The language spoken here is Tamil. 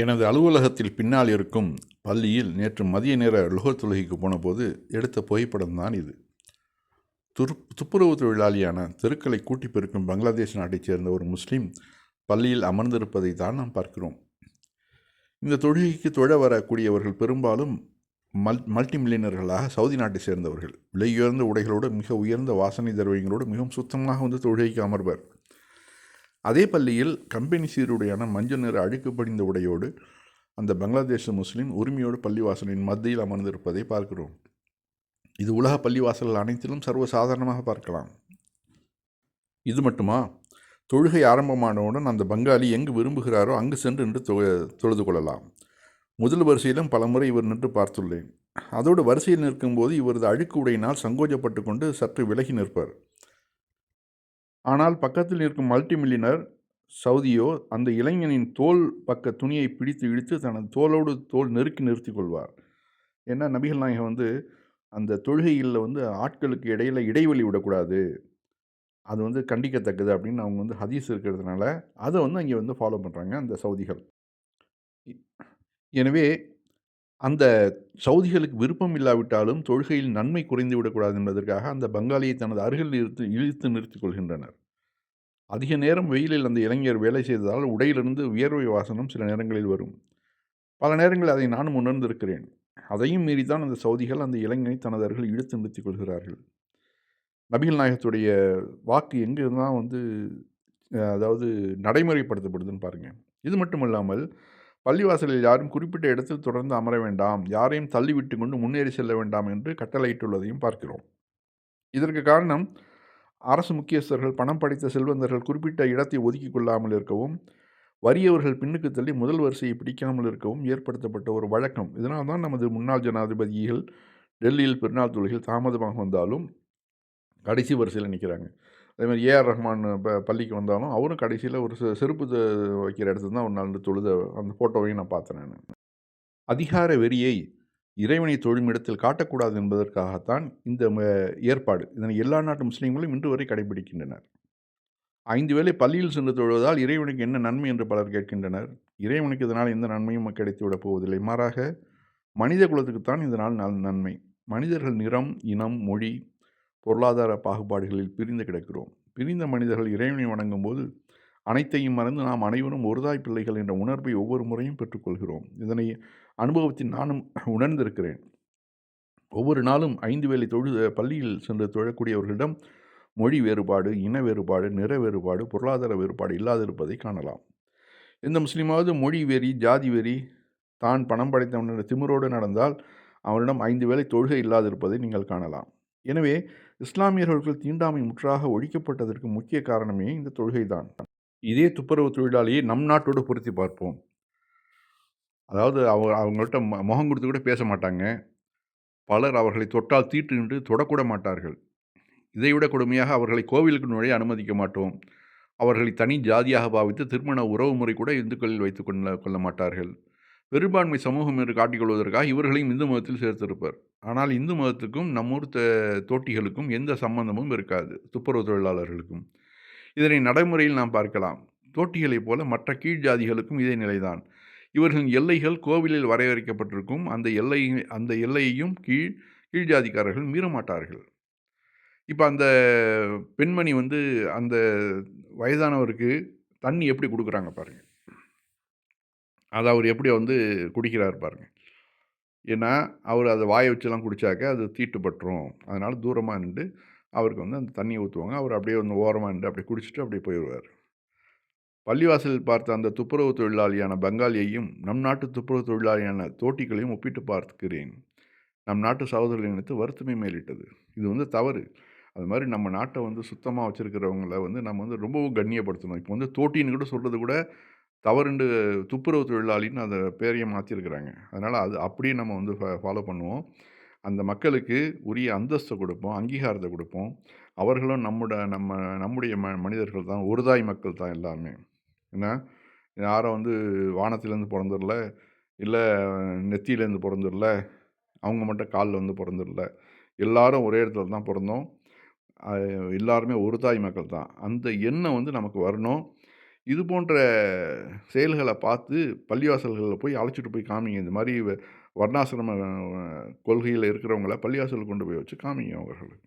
எனது அலுவலகத்தில் பின்னால் இருக்கும் பள்ளியில் நேற்று மதிய நேர லுகர் தொழுகைக்கு போனபோது எடுத்த புகைப்படம்தான் இது. துரு துப்புரவு தொழிலாளியான தெருக்களை கூட்டி பெருக்கும் பங்களாதேஷ் நாட்டைச் சேர்ந்த ஒரு முஸ்லீம் பள்ளியில் அமர்ந்திருப்பதை தான் நாம் பார்க்கிறோம். இந்த தொழுகைக்கு தொழ வரக்கூடியவர்கள் பெரும்பாலும் மல் மல்டி மில்லியனர்களாக சவுதி நாட்டை சேர்ந்தவர்கள். விலையுயர்ந்த உடைகளோடு மிக உயர்ந்த வாசனை திரவியங்களோடு மிகவும் சுத்தமாக வந்து தொழுகைக்கு அமர்வர். அதே பள்ளியில் கம்பெனி சீருடையான மஞ்சள் நிற அழுக்கு படிந்த உடையோடு அந்த பங்களாதேஷ முஸ்லீம் உரிமையோடு பள்ளிவாசலின் மத்தியில் அமர்ந்திருப்பதை பார்க்கிறோம். இது உலக பள்ளிவாசல்கள் அனைத்திலும் சர்வசாதாரணமாக பார்க்கலாம். இது மட்டுமா? தொழுகை ஆரம்பமானவுடன் அந்த பங்காளி எங்கு விரும்புகிறாரோ அங்கு சென்று நின்று தொ தொழுது கொள்ளலாம். முதல் வரிசையிலும் பலமுறை இவர் நின்று பார்த்துள்ளேன். அதோடு வரிசையில் நிற்கும்போது இவரது அழுக்கு உடையினால் சங்கோஜப்பட்டு கொண்டு சற்று விலகி நிற்பார். ஆனால் பக்கத்தில் இருக்கும் மல்டிமில்லினர் சவுதியோ அந்த இளைஞனின் தோல் பக்க துணியை பிடித்து இழுத்து தனது தோலோடு தோல் நெருக்கி நிறுத்தி கொள்வார். ஏன்னா நபிகள் நாயகம் வந்து அந்த தொழுகைகளில் வந்து ஆட்களுக்கு இடையில் இடைவெளி விடக்கூடாது. அது வந்து கண்டிக்கத்தக்கது அப்படின்னு அவங்க வந்து ஹதீஸ் இருக்கிறதுனால அதை வந்து அங்கே வந்து ஃபாலோ பண்ணுறாங்க அந்த சவுதிகள். எனவே அந்த சவுதிகளுக்கு விருப்பம் இல்லாவிட்டாலும் தொழுகையில் நன்மை குறைந்து விடக்கூடாது என்பதற்காக அந்த பங்காளியை தனது அருகில் இழுத்து இழுத்து நிறுத்திக் கொள்கின்றனர். அதிக நேரம் வெயிலில் அந்த இளைஞர் வேலை செய்ததால் உடையிலிருந்து வியர்வை வாசனம் சில நேரங்களில் வரும். பல நேரங்களில் அதை நானும் உணர்ந்திருக்கிறேன். அதையும் மீறிதான் அந்த சவுதிகள் அந்த இளைஞனை தனது அருகில் இழுத்து நிறுத்திக் கொள்கிறார்கள். நபிகள் நாயகத்துடைய வாக்கு எங்கே இருந்தால் வந்து அதாவது நடைமுறைப்படுத்தப்படுதுன்னு பாருங்கள் இது மட்டும் இல்லாமல் பள்ளிவாசலில் யாரும் குறிப்பிட்ட இடத்தில் தொடர்ந்து அமர வேண்டாம். யாரையும் தள்ளிவிட்டு கொண்டு முன்னேறி செல்ல வேண்டாம் என்று கட்டளையிட்டுள்ளதையும் பார்க்கிறோம். இதற்கு காரணம் அரசு முக்கியஸ்தர்கள் பணம் படைத்த செல்வந்தர்கள் குறிப்பிட்ட இடத்தை ஒதுக்கி கொள்ளாமல் இருக்கவும் வறியவர்கள் பின்னுக்கு தள்ளி முதல் வரிசையை பிடிக்காமல் இருக்கவும் ஏற்படுத்தப்பட்ட ஒரு வழக்கம். இதனால் தான் நமது முன்னாள் ஜனாதிபதிகள் டெல்லியில் பெருநாள் தொழுகையில் தாமதமாக வந்தாலும் கடைசி வரிசையில் நிற்கிறாங்க. அதேமாதிரி ஏஆர் ரஹ்மான் ப பள்ளிக்கு வந்தாலும் அவரும் கடைசியில் ஒரு செ செருப்பு வைக்கிற இடத்துல தான் ஒரு நாள் தொழுத அந்த ஃபோட்டோவையும் நான் பார்த்தேன் நான். அதிகார வெறியை இறைவனை தொழும் இடத்தில் காட்டக்கூடாது என்பதற்காகத்தான் இந்த ஏற்பாடு. இதனை எல்லா நாட்டு முஸ்லீம்களும் இன்று வரை கடைபிடிக்கின்றனர். ஐந்து வேளை பள்ளியில் சென்று தொழுவதால் இறைவனுக்கு என்ன நன்மை என்று பலர் கேட்கின்றனர். இறைவனுக்கு இதனால் எந்த நன்மையும் கிடைத்துவிடப் போவதில்லை. மாறாக மனித குலத்துக்குத்தான் இதனால் நன்மை. மனிதர்கள் நிறம் இனம் மொழி பொருளாதார பாகுபாடுகளில் பிரிந்து கிடக்கிறோம். பிரிந்த மனிதர்கள் இறைவனை வணங்கும் போது அனைத்தையும் மறந்து நாம் அனைவரும் ஒருதாய் பிள்ளைகள் என்ற உணர்வை ஒவ்வொரு முறையும் பெற்றுக்கொள்கிறோம். இதனை அனுபவத்தில் நானும் உணர்ந்திருக்கிறேன். ஒவ்வொரு நாளும் ஐந்து வேலை தொழு பள்ளியில் சென்று தொழக்கூடியவர்களிடம் மொழி வேறுபாடு இன வேறுபாடு நிற வேறுபாடு பொருளாதார வேறுபாடு இல்லாதிருப்பதை காணலாம். எந்த முஸ்லீமாவது மொழி வெறி ஜாதி வெறி தான் பணம் படைத்தவன் திமிரோடு நடந்தால் அவனிடம் ஐந்து வேலை தொழுகை இல்லாதிருப்பதை நீங்கள் காணலாம். எனவே இஸ்லாமியர்களுக்கு தீண்டாமை முற்றாக ஒழிக்கப்பட்டதற்கு முக்கிய காரணமே இந்த தொழுகை தான் இதே துப்புரவு தொழிலாளியை நம் நாட்டோடு பொருத்தி பார்ப்போம். அதாவது அவங்க அவங்கள்ட்ட முகம் கொடுத்து கூட பேச மாட்டாங்க. பலர் அவர்களை தொட்டால் தீட்டு நின்று தொடக்கூட மாட்டார்கள். இதைவிட கொடுமையாக அவர்களை கோவிலுக்கு நுழைய அனுமதிக்க மாட்டோம். அவர்களை தனி ஜாதியாக பாவித்து திருமண உறவு முறை கூட இந்துக்களில் வைத்து கொள்ள கொள்ள மாட்டார்கள். பெரும்பான்மை சமூகம் என்று காட்டிக்கொள்வதற்காக இவர்களையும் இந்து மதத்தில் சேர்த்திருப்பார். ஆனால் இந்து மதத்துக்கும் நம்மூர் தோட்டிகளுக்கும் எந்த சம்பந்தமும் இருக்காது துப்புரவு தொழிலாளர்களுக்கும். இதனை நடைமுறையில் நாம் பார்க்கலாம். தோட்டிகளைப் போல மற்ற கீழ் ஜாதிகளுக்கும் இதே நிலைதான். இவர்களின் எல்லைகள் கோவிலில் வரையறுக்கப்பட்டிருக்கும். அந்த எல்லை அந்த எல்லையையும் கீழ் கீழ் ஜாதிக்காரர்கள் மீறமாட்டார்கள். இப்போ அந்த பெண்மணி வந்து அந்த வயதானவருக்கு தண்ணி எப்படி கொடுக்குறாங்க பாருங்கள் அதை அவர் எப்படி வந்து குடிக்கிறார் பாருங்க. ஏன்னா அவர் அதை வாயை வச்செல்லாம் குடித்தாக்க அது தீட்டுப்பட்டுரும் அதனால் தூரமாக நின்று அவருக்கு வந்து அந்த தண்ணியை ஊற்றுவாங்க அவர் அப்படியே வந்து ஓரமாக நின்று அப்படியே குடிச்சிட்டு அப்படியே போயிடுவார் பள்ளிவாசலில் பார்த்த அந்த துப்புரவு தொழிலாளியான பங்காளியையும் நம் நாட்டு துப்புரவு தொழிலாளியான தோட்டிகளையும் ஒப்பிட்டு பார்க்கிறேன். நம் நாட்டு சகோதரர்களை நினைத்து வருத்தமே மேலிட்டது. இது வந்து தவறு. அது மாதிரி நம்ம நாட்டை வந்து சுத்தமாக வச்சுருக்கிறவங்கள வந்து நம்ம வந்து ரொம்பவும் கண்ணியப்படுத்தணும். இப்போ வந்து தோட்டின்னு கூட சொல்கிறது கூட தவறுண்டு துப்புரவு தொழிலாளின்னு அந்த பேரையை மாற்றிருக்கிறாங்க அதனால் அது அப்படியே நம்ம வந்து ஃப ஃபாலோ பண்ணுவோம். அந்த மக்களுக்கு உரிய அந்தஸ்தை கொடுப்போம் அங்கீகாரத்தை கொடுப்போம். அவர்களும் நம்முட நம்ம நம்முடைய ம மனிதர்கள் தான் ஒருதாய் மக்கள் தான் எல்லாமே. ஏன்னா யாரும் வந்து வானத்திலேருந்து பிறந்துடல இல்லை நெத்தியிலேருந்து பிறந்துடல அவங்க மட்டும் காலில் வந்து பிறந்துடல. எல்லாரும் ஒரே இடத்துல தான் பிறந்தோம். எல்லாருமே ஒரு தாய் மக்கள் தான். அந்த எண்ணம் வந்து நமக்கு வரணும். இது போன்ற செயல்களை பார்த்து பள்ளிவாசல்களில் போய் அழைச்சிட்டு போய் காமிங்க. இந்த மாதிரி வ வர்ணாசிரம கொள்கையில் இருக்கிறவங்கள பள்ளிவாசல் கொண்டு போய் வச்சு காமிங்க அவர்களுக்கு.